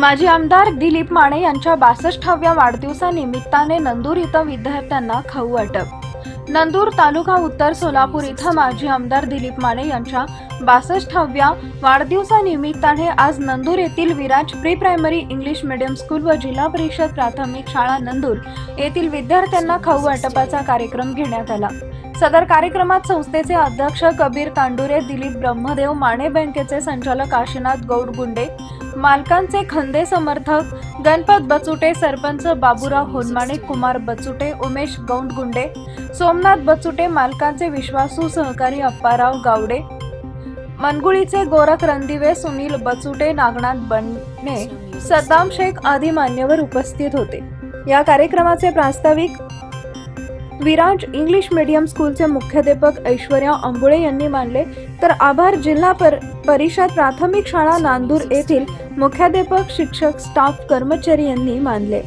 माजी आमदार दिलीप माने यांच्या बासष्टाव्या वाढदिवसानिमित्ताने नंदूर इथं विद्यार्थ्यांना खाऊ वाटप. नंदूर तालुका उत्तर सोलापूर इथं माजी आमदार दिलीप माने यांच्या बासष्टाव्या वाढदिवसानिमित्ताने आज नंदूर येथील Viraj pre primary English medium school व जिल्हा परिषद प्राथमिक शाळा नंदूर येथील विद्यार्थ्यांना खाऊ वाटपाचा कार्यक्रम घेण्यात आला. सदर कार्यक्रमात संस्थेचे अध्यक्ष कबीर तांडुरे दिलीप ब्रह्मदेव माने बँकेचे संचालक काशीनाथ गौडगुंडे मालकांचे खंदे समर्थक गणपत बचुटे सरपंच बाबूराव होनमाणे कुमार बचुटे उमेश गौंडगुंडे सोमनाथ बचुटे मालकांचे विश्वासू सहकारी अप्पाराव गावडे मनगुळीचे गोरख रणदिवे सुनील बचुटे नागनाथ बंडणे सद्दाम शेख आदी मान्यवर उपस्थित होते. या कार्यक्रमाचे प्रास्ताविक विराज इंग्लिश मीडियम स्कूलचे मुख्याध्यापक ऐश्वर्या अंबुळे यांनी मानले. तर आभार जिल्हा पर परिषद प्राथमिक शाळा नांदूर येथील मुख्याध्यापक शिक्षक स्टाफ कर्मचारी यांनी मानले.